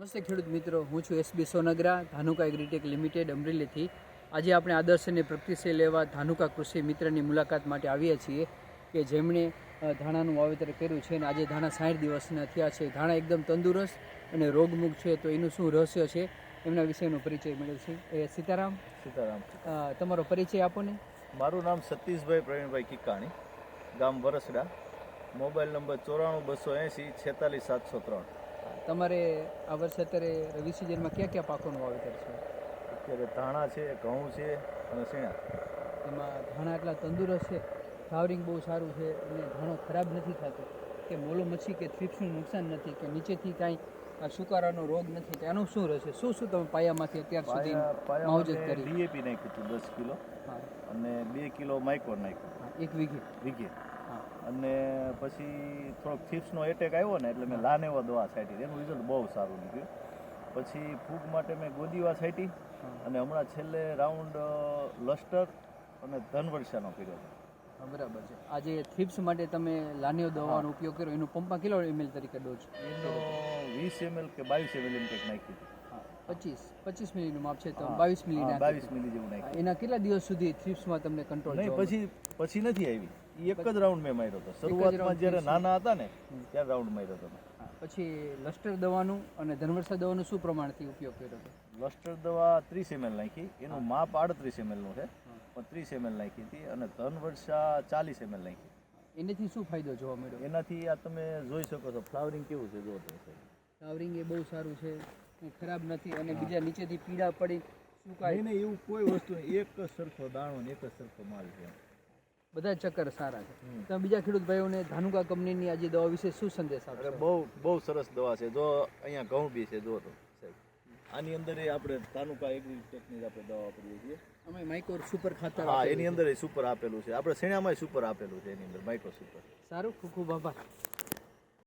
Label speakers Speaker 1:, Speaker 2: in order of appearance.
Speaker 1: નમસ્તે ખેડૂત મિત્રો હું છું S B Songara Dhanuka agritech limited અમરેલીથી. આજે આપણે આદર્શ અને પ્રગતિશીલ લેવા ધાનુકા કૃષિ મિત્રની મુલાકાત માટે આવ્યા છીએ કે જેમણે ધાણાનું વાવેતર કર્યું છે અને આજે ધાણા સાઠ દિવસના થયા છે. ધાણા એકદમ તંદુરસ્ત અને રોગમુક્ત છે તો એનું શું રહસ્ય છે? એમના વિશેનો પરિચય મેળવશે એ સીતારામ?
Speaker 2: સીતારામ.
Speaker 1: તમારો પરિચય આપો ને.
Speaker 2: મારું નામ સતીશભાઈ પ્રવીણભાઈ કિકાણી ગામ વરસડા. મોબાઈલ નંબર ચોરાણું બસો એંસી છેતાલીસ સાતસો ત્રણ.
Speaker 1: તમારે આ વર્ષે અત્યારે રવિ સિઝનમાં કયા કયા પાકોનું વાવેતર છે?
Speaker 2: અત્યારે ધાણા છે ઘઉં છે અને શેણા.
Speaker 1: એમાં ધાણા એટલા તંદુરસ્ત છે ફ્લાવરિંગ બહુ સારું છે અને ધાણો ખરાબ નથી થતો. કે મોલો મચ્છી કે થ્રીપ્સનું નુકસાન નથી કે નીચેથી કાંઈ આ સુકારાનો રોગ નથી તેનું શું રહેશે? શું શું તમે પાયામાંથી અત્યાર સુધી માવજત કરી?
Speaker 2: ડીએપી નાખ્યું હતું દસ કિલો અને બે કિલો માઇક્રો નાખ્યું.
Speaker 1: એક વીઘે.
Speaker 2: વીઘે. અને પછી થોડોક થીપ્સનો એટેક આવ્યો ને એટલે મેં લાનેવા દવા છાંટી એનું રિઝલ્ટ બહુ સારું નીકળ્યું. પછી ફૂગ માટે મેં ગોદીવા છાંટી અને હમણાં છેલ્લે રાઉન્ડ લસ્ટર અને ધનવર્ષાનો કર્યો હતો.
Speaker 1: બરાબર છે. આજે થિપ્સ માટે તમે લાનીઓ દવાનો ઉપયોગ કર્યો. એનું પંપમાં કિલો એમએલ તરીકે ડોઝ
Speaker 2: એનો વીસ એમએલ કે બાવીસ એમએલ એમ કંઈક નાખ્યું હતું.
Speaker 1: પચીસ. પચીસ મિલીનું માપ છે તો બાવીસ મિલી
Speaker 2: બાવીસ. મિલી જેવું નાખ્યું.
Speaker 1: એના કેટલા દિવસ સુધી થ્રીપ્સમાં તમને કંટ્રોલ
Speaker 2: નહીં પછી પછી નથી આવી. એક જ રાઉન્ડ મેં માર્યો હતો. શરૂઆતમાં જ્યારે નાના હતા ને ત્યારે રાઉન્ડ માર્યો હતો.
Speaker 1: પછી લસ્ટર દવાનું અને ધનવર્ષા દવાનું શું પ્રમાણથી ઉપયોગ કર્યો હતો?
Speaker 2: લસ્ટર દવા ત્રીસ એમએલ નાખી. એનું માપ આડત્રીસ એમએલનું છે. પણ ત્રીસ એમએલ નાખી હતી અને ધનવર્ષા ચાલીસ એમએલ નાખી.
Speaker 1: એનાથી શું ફાયદો જોવા મળ્યો?
Speaker 2: એનાથી આ તમે જોઈ શકો છો ફ્લાવરિંગ કેવું છે જો
Speaker 1: ફ્લાવરિંગ એ બહુ સારું છે ખરાબ નથી અને બીજા નીચેથી પીડા પડી સુકાય.
Speaker 2: નહીં નહીં એવું કોઈ વસ્તુ એક જ સરખો દાણો ને એક જ સરખો માલ છે.
Speaker 1: બધા ચક્કર સારા છે. તમે બીજા ખેડૂત ભાઈઓને ધાનુકા કંપનીની આજે દવા વિશે શું સંદેશ આપશો?
Speaker 2: બહુ બહુ સરસ દવા છે. જો અહીંયા ઘઉં બી છે જો તો. સાહેબ આની અંદર એ આપણે તાલુકા એગ્રીટેકની આપણે દવા વાપરીએ છીએ.
Speaker 1: અમે માઇકોર સુપર ખાતર
Speaker 2: હા એની. અંદર સુપર આપેલું છે. આપણે શેણામાં સુપર આપેલું છે એની અંદર માઇક્રો સુપર
Speaker 1: સારું ખૂબ ખૂબ આભાર.